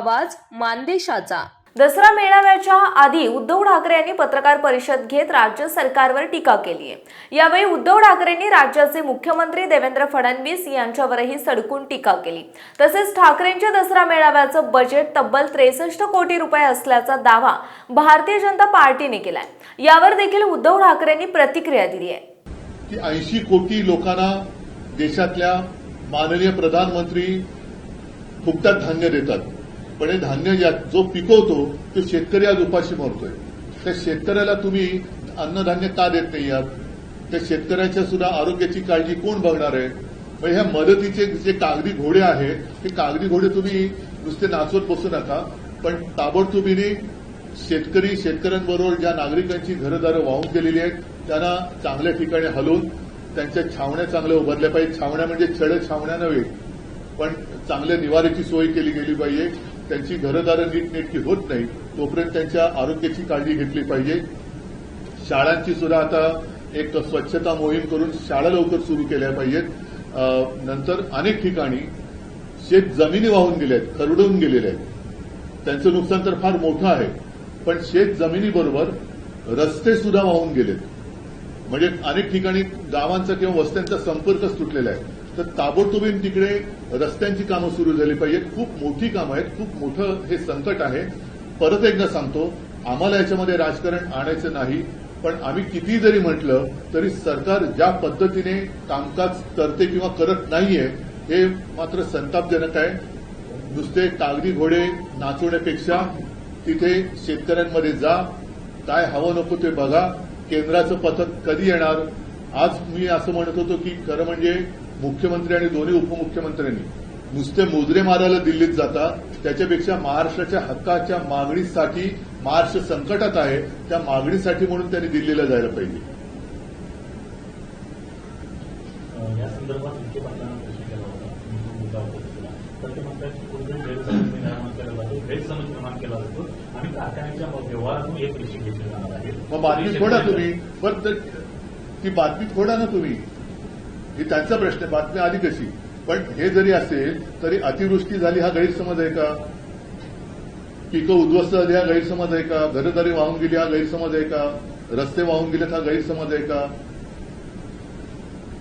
आवाज मानदेशाचा. दसरा मेळाव्याच्या आधी उद्धव ठाकरे यांनी पत्रकार परिषद घेत राज्य सरकारवर टीका केली आहे. यावेळी उद्धव ठाकरेंनी राज्याचे मुख्यमंत्री देवेंद्र फडणवीस यांच्यावरही सडकून टीका केली. तसेच ठाकरेंच्या दसरा मेळाव्याचं बजेट तब्बल त्रेसष्ट कोटी रुपये असल्याचा दावा भारतीय जनता पार्टीने केलाय. यावर देखील उद्धव ठाकरेंनी प्रतिक्रिया दिली आहे. की ऐंशी कोटी लोकांना देशातल्या माननीय प्रधानमंत्री फुकटात धान्य देतात. पण हे धान्य ज्या जो पिकवतो तो शेतकरी आज उपाशी मरतोय. त्या शेतकऱ्याला तुम्ही अन्नधान्य का देत नाही आहात? त्या शेतकऱ्याच्या सुद्धा आरोग्याची काळजी कोण बघणार आहे? मग ह्या मदतीचे जे कागदी घोडे आहेत ते कागदी घोडे तुम्ही नुसते नाचवत बसू नका. पण ताबडतोबीने शेतकरी शेतकऱ्यांबरोबर ज्या नागरिकांची घरदारं वाहून गेलेली आहेत त्यांना चांगल्या ठिकाणी हलवून त्यांच्या छावण्या चांगल्या उभारल्या पाहिजे छावण्या म्हणजे छड छावण्या नव्हे पण चांगल्या निवाऱ्याची सोय केली गेली पाहिजे. त्यांची घरदारं नीटनेटकी होत नाही तोपर्यंत त्यांच्या आरोग्याची काळजी घेतली पाहिजे. शाळांची सुद्धा आता एक स्वच्छता मोहीम करून शाळा लवकर सुरू केल्या पाहिजेत. अं, नंतर अनेक ठिकाणी शेत जमिनी वाहून गेल्या आहेत खरडून गेलेल्या आहेत. त्यांचं नुकसान तर फार मोठं आहे पण शेत जमिनीबरोबर रस्ते सुद्धा वाहून गेलेत. म्हणजे अनेक ठिकाणी गावांचा किंवा वस्त्यांचा संपर्कच तुटलेला आहे. तर ताबडतोबीन तिकडे रस्त्यांची कामं सुरू झाली पाहिजेत खूप मोठी कामं आहेत. खूप मोठं हे संकट आहे. परत एकदा सांगतो आम्हाला याच्यामध्ये राजकारण आणायचं नाही. पण आम्ही किती जरी म्हटलं तरी सरकार ज्या पद्धतीने कामकाज करते किंवा करत नाहीये हे मात्र संतापजनक आहे. नुसते कागदी घोडे नाचवण्यापेक्षा तिथे शेतकऱ्यांमध्ये जा. काय हवं नको ते बघा. केंद्राचं पथक कधी येणार? आज मी असं म्हणत होतो की खरं म्हणजे मुख्यमंत्री आणि दोन्ही उपमुख्यमंत्र्यांनी नुसते मोजरे मारायला दिल्लीत जातात त्याच्यापेक्षा महाराष्ट्राच्या हक्काच्या मागणीसाठी महाराष्ट्र संकटात आहे त्या मागणीसाठी म्हणून त्यांनी दिल्लीला जायला पाहिजे. अं, या संदर्भात मुख्य पाटलांना प्रश्न केला होता. मी तो मुद्दा उपस्थित तर ते म्हणतात की कुठेतरी गैरसमज निर्माण केला जातो गैरसमज निर्माण केला जातो. आणि कारखान्याच्या व्यवहारातून एक पैसे घेतले जाणार आहेत मग बातमी खोडा तुम्ही. पण ती बातमी खोडा ना तुम्ही. हे त्यांचा प्रश्न आहे आधी कशी पण हे जरी असेल तरी अतिवृष्टी झाली हा गैरसमज आहे का? पिकं उद्ध्वस्त झाली हा गैरसमज आहे का? घरदारी वाहून गेली हा गैरसमज आहे का? रस्ते वाहून गेलेत हा गैरसमज आहे का?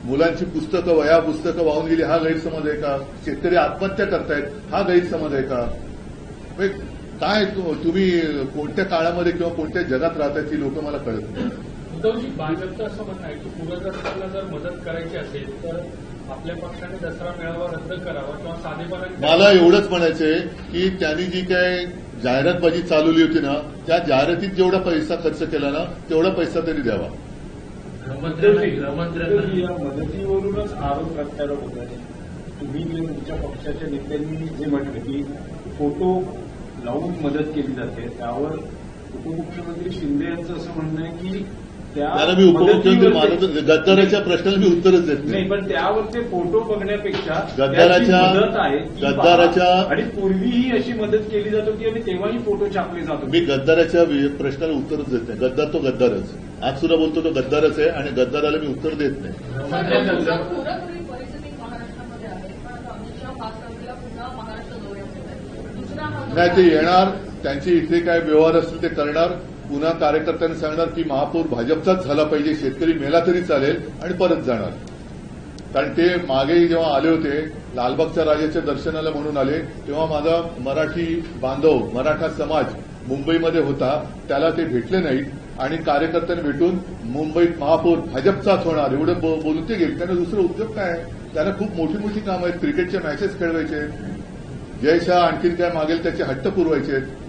मुलांची पुस्तकं वया पुस्तकं वाहून गेली हा गैरसमज आहे का? शेतकरी आत्महत्या करतायत हा गैरसमज आहे का? म्हणजे काय तुम्ही कोणत्या काळामध्ये किंवा कोणत्या जगात राहताय ती लोक मला कळत नाही. उद्धवजी भाजपचं असं म्हणणं आहे की पूरग्रस्तांना जर मदत करायची असेल तर आपल्या पक्षाने दसरा मेळावा रद्द करावा किंवा साधेपणाने मला एवढंच म्हणायचंय की त्यांनी जी काय जाहिरातबाजी चालवली होती ना त्या जाहिरातीत जेवढा पैसा खर्च केला ना तेवढा पैसा तरी द्यावा. तर या मदतीवरूनच आरोप प्रत्यारोप होत आहे तुम्ही जे तुमच्या पक्षाच्या नेत्यांनी जे म्हटलं की फोटो लावून मदत केली जाते त्यावर उपमुख्यमंत्री शिंदे यांचं असं म्हणणं आहे की त्याला मी उपमुख्यमंत्री मानत गद्दाराच्या प्रश्नाला मी उत्तरच देत नाही. पण त्यावर ते फोटो बघण्यापेक्षा गद्दाराच्या-. गद्दाराच्या- आणि पूर्वीही अशी मदत केली जात होती आणि तेव्हाही फोटो छापले जात होते. मी गद्दाराच्या प्रश्नाला उत्तरच देत नाही. गद्दार तो गद्दारच. आज सुद्धा बोलतो तो गद्दारच आहे आणि गद्दाराला मी उत्तर देत नाही. नाही ते येणार. त्यांचे इथे काय व्यवहार असतील ते करणार. पुन्हा कार्यकर्त्यांनी सांगणार की महापौर भाजपचाच झाला पाहिजे शेतकरी मेला तरी चालेल आणि परत जाणार. कारण ते मागे जेव्हा आले होते लालबागच्या राजाच्या दर्शनाला म्हणून आले तेव्हा माझा मराठी बांधव मराठा समाज मुंबईमध्ये होता त्याला ते भेटले नाहीत आणि कार्यकर्त्यांनी भेटून मुंबईत महापौर भाजपचाच होणार एवढं बोलून ते गेले. त्यांना दुसरं उद्योग काय? आहे? त्यांना खूप मोठी मोठी कामं आहेत क्रिकेटचे मॅचेस खेळवायचे. आहेत जय शाह आणखीन काय मागेल त्याचे हट्ट पुरवायचे. आहेत